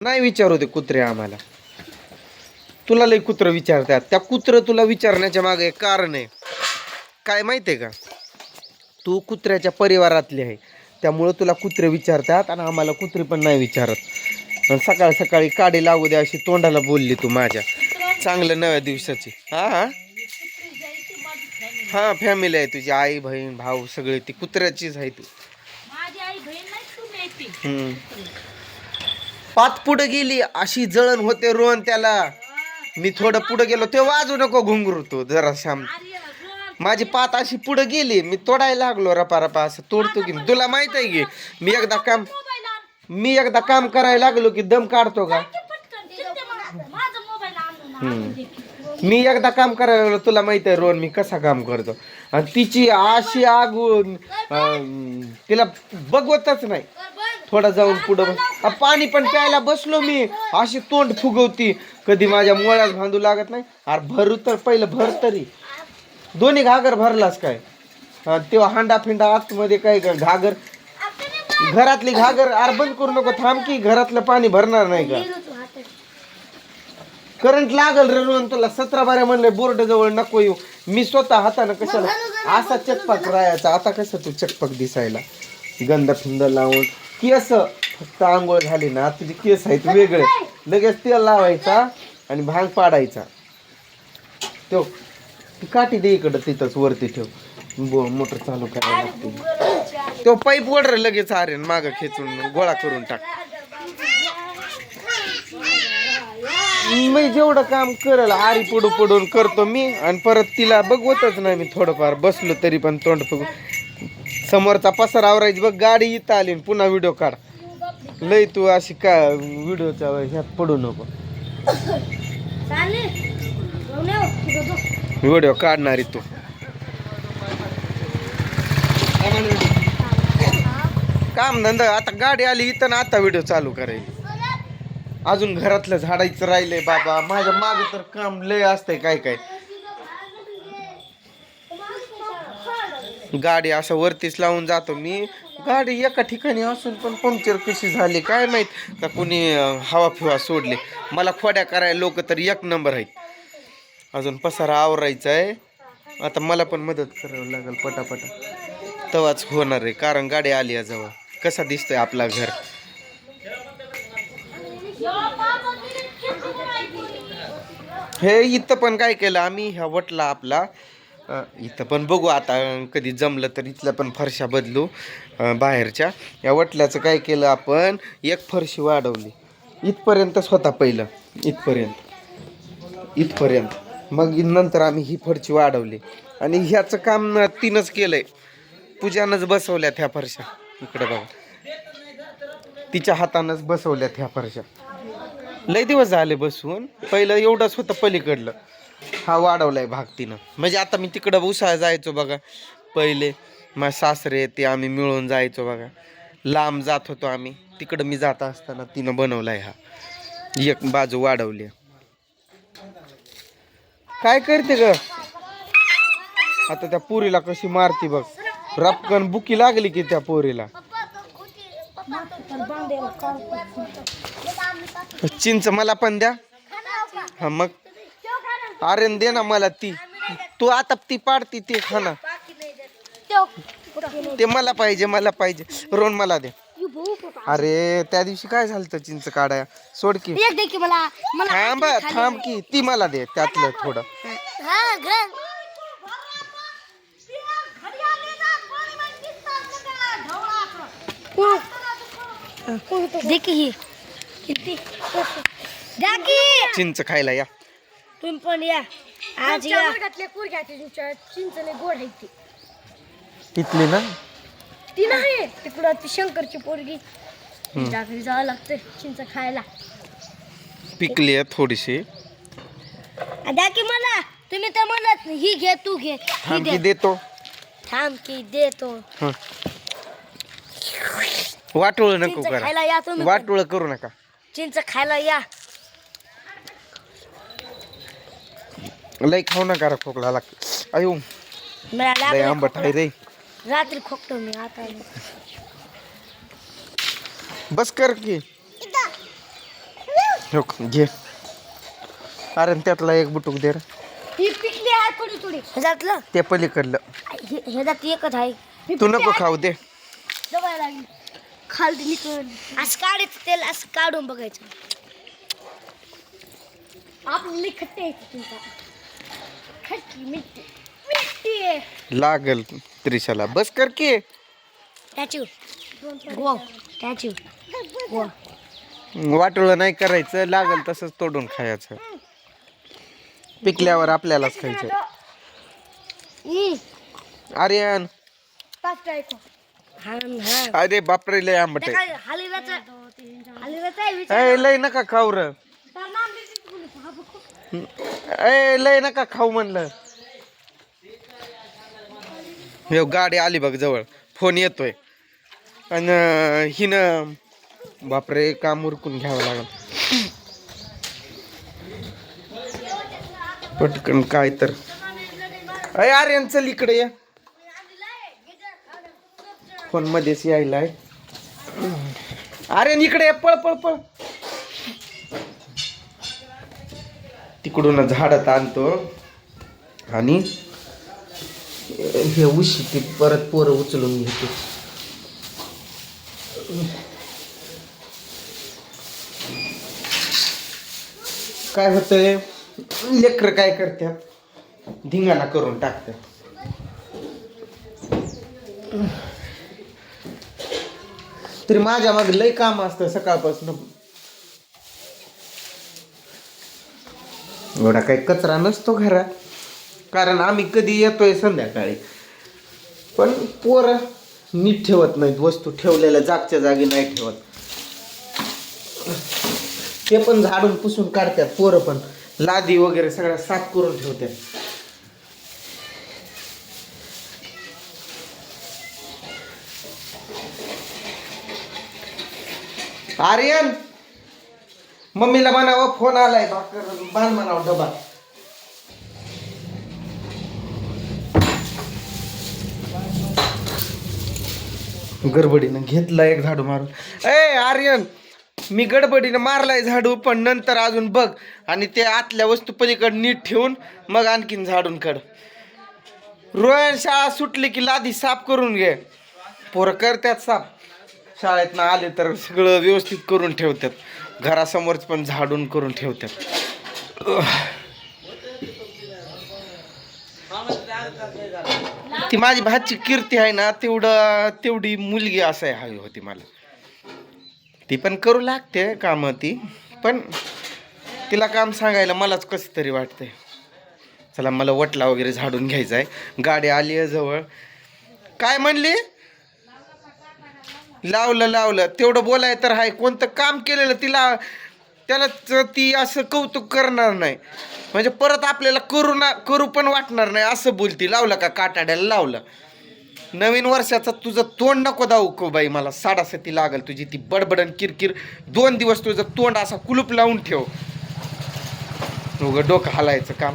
नाही विचारू दे कुत्रे आम्हाला. तुला लय कुत्र विचारतात. त्या कुत्र तुला विचारण्याच्या मागे एक कारण आहे. काय माहितीये का? तू कुत्र्याच्या परिवारातली आहे. त्यामुळं तुला कुत्रे विचारतात आणि आम्हाला कुत्रे पण नाही विचारत. आणि सकाळ सकाळी काडी लागू द्या अशी तोंडाला बोलली तू माझ्या. चांगलं नव्या दिवसाची. हा हा? हा फॅमिली आहे तुझी. आई बहीण भाऊ सगळे ती कुत्र्याचीच आहे तू माझी आई बहीण नाही तुम्ही आहे ती. हम्म. पात पुढे गेली अशी जळण होते रोहन त्याला. मी थोडं पुढे गेलो ते वाजू नको घुंगरू तू जरा शाम माझी पात अशी पुढे गेली मी तोडायला लागलो रपा रपा असं तोडतो की तुला माहीत आहे की मी एकदा काम मी एकदा काम करायला लागलो की दम काढतो का? मी एकदा काम करायला लागलो तुला माहीत आहे रोहन मी कसा काम करतो. आणि तिची अशी आगून तिला बघवतच नाही. थोडा जाऊन पुढं बस. पाणी पण प्यायला बसलो मी. अशी तोंड फुगवती. कधी माझ्या मुळ्यात भांडू लागत नाही. अरे भरू तर पहिलं भर तरी. दोन्ही घागर भरलास काय? तेव्हा हांडा फिंडा आतमध्ये काय घागर? घरातली घागर आर बंद करू नको थांब की घरातलं पाणी भरणार नाही का? करंट लागल रे तुला सतरा बाऱ्या म्हणले बोर्ड जवळ नको येऊ. मी स्वतः हातानं कशाला? असा चकपाक राहायचा. आता कसं तू चकपाक दिसायला? गंध फिंद लावून. केस फक्त आंघोळ झाली ना तुझे केस आहेत वेगळे. लगेच तेल लावायचा आणि भांग पाडायचा. ठेव. ती काठी दे इकडं तिथंच वरती ठेव. बो मोटर चालू करायला लागते. तो पाईप ओढ लगेच आर्यन मागं खेचून गोळा करून टाक. मी जेवढं काम करल आरी पडू पडून करतो मी. आणि परत तिला बघवतच नाही मी थोडंफार. बसलो तरी पण तोंड फुगून. समोरचा पसार आवरायची बघ गाडी इथं आली आणि पुन्हा व्हिडिओ काढ. लय तू अशी का व्हिडिओच्या ह्यात पडू नको. व्हिडिओ काढणारी तू. काम धंदा आता गाडी आली इथं ना आता व्हिडिओ चालू करायची अजून घरातलं झाडायचं राहिलंय बाबा. माझ्या माग तर काम लय असतंय काय काय. गाडी असं वरतीच लावून जातो मी. गाडी एका ठिकाणी असून पण पंक्चर कशी झाली काय माहीत? का कुणी हवा फिवा सोडली. मला खोड्या करायला लोक तर एक नंबर आहेत. अजून पसारा आवरायचा आहे. आता मला पण मदत करावं लागेल पटापटा. तवाच होणार आहे कारण गाडी आली आहे जवळ. कसा दिसतोय आपला घर? हे इथं पण काय केलं? आम्ही ह्या वटला आपला इथं पण बघू आता कधी जमलं तर इथल्या पण फरशा बदलू बाहेरच्या. या वटल्याचं काय केलं आपण एक फरशी वाढवली. इथपर्यंतच होता पहिलं इथपर्यंत. इथपर्यंत. मग नंतर आम्ही ही फरशी वाढवली. आणि ह्याचं काम तिनंच केलंय. पूजानंच बसवल्यात ह्या फरशा. इकडे बघा. तिच्या हातानंच बसवल्यात ह्या फरशा. लय दिवस झाले बसून. पहिलं एवढंच होतं पलीकडलं. हा वाढवलाय भाग तिनं. म्हणजे आता मी तिकडं उसाळा जायचो बघा. पहिले माझे सासरे ते आम्ही मिळून जायचो बघा. लांब जात होतो आम्ही. तिकडं मी जात असताना तिनं बनवलाय हा. एक बाजू वाढवली. काय करते ग? आता त्या पोरीला कशी मारती बघ. रपकन बुकी लागली की त्या पोरीला. चिंच मला पण द्या. हा मग? आर्यन दे ना मला ती. तू आता ती पाडती ते खाना ते मला पाहिजे मला पाहिजे. रोन मला दे. अरे त्या दिवशी काय झालं होतं चिंच काढाय सोड की. एक दे की मला. मला थांब थांब की. ती मला दे त्यातलं थोडं. हा घर दे की ही. किती? द्या की. चिंच खायला या. तुम्ही पण या. आज या. चिंचले गोड आहे ती. तिथली ना? ती नाही तिकडं ती शंकरची पोरगी. तिच्या घरी जावं लागतं चिंच खायला. पिकली आहे थोडीशी. द्या की मला. तुम्ही तर म्हणत नाही, ही घे तू घे ही थांब दे की देतो. थांब की देतो. हं. वाटोळ नको चिंच करा. खायला या तुम्ही पण. वाटोळ करू नका. चिंच खायला या. लय खाऊ नका खोकला लागतो अयो लय आंबट आहे रे. रात्री खोकतो मी आता. बस कर की. हो घे. अरे त्यातला एक बुटूक दे रे. ही पिकली आहे थोडी थोडी. ह्याच्यातलं? ते पलीकडलं. हे- ह्याच्यात एकच आहे. तू नको खाऊ दे. जवळ लागली खालती निकळ असं काढायचं तेल असं काढून बघायचं. खट्टे आहे तुमचा खट्टी मिट्टी मिट्टी. आहे लागल त्रिशाला. बस कर की. गो गो वाटोळं नाही करायचं लागल तसंच तोडून खायचं. पिकल्यावर आपल्यालाच खायचं. आर्यन. पाच हा हा. अरे बापरे लय आंबट त्या आहे. काय हलीराचं हलीराचं आहे विचार. ए लय नका खाऊ र. ए लय नका खाऊ म्हणलं. हे गाडी आली बघ जवळ. फोन येतोय. आणि हिनं बापरे काम उरकून घ्यावं लागल. पटकन काय तर. अय आर्यन चल इकडे ये. फोन मध्येच यायलाय. आर्यन इकडे ये. पळ पळ पळ. तिकडून झाडात आणतो आणि हे उशी ते परत पोरं उचलून घेतो. काय होतंय? लेकर काय करतात? धिंगाणा करून टाकतात. तरी माझ्या मागे लय काम असतं सकाळपासून. एवढा काही कचरा नसतो घरात. कारण आम्ही कधी येतोय संध्याकाळी. पण पोरं नीट ठेवत नाहीत वस्तू ठेवलेल्या जागच्या जागी नाही ठेवत. ते पण झाडून पुसून काढतात पोरं पण. लादी वगैरे सगळ्या साफ करून ठेवतात. आर्यन! मम्मीला म्हणावं फोन आलाय भाकर बांध म्हणावं डबा. गडबडीनं घेतला एक झाडू मारून. ए आर्यन मी गडबडीनं मारलाय झाडू पण नंतर अजून बघ. आणि ते आतल्या वस्तू पलीकडे नीट ठेवून मग आणखीन झाडून काढ. रोयन शाळा सुटली की लादी साफ करून घे. पोरं करतात साफ. शाळेतनं आले तर सगळं व्यवस्थित करून ठेवतात. घरासमोरच पण झाडून करून ठेवतात. ती माझी भाची कीर्ती आहे ना तेवढं तेवढी मुलगी असाय हवी होती मला. ती पण करू लागते कामं ती पण तिला काम सांगायला मलाच कसं तरी वाटतंय. चला मला वटला वगैरे झाडून घ्यायचा आहे गाडी आली आहे जवळ. काय म्हणली? लावलं लावलं. तेवढं बोलाय तर आहे कोणतं काम केलेलं तिला त्याला च- ती असं कौतुक करणार नाही. म्हणजे परत आपल्याला करू ना करू पण वाटणार नाही. असं बोलती. लावलं का? काटाड्याला लावलं. नवीन वर्षाचं तुझं तोंड नको दाऊ को बाई मला. साडासती लागल तुझी ती बडबडन किरकिर. दोन दिवस तुझं तोंड असा कुलूप लावून ठेव. उगं डोकं हलायचं काम.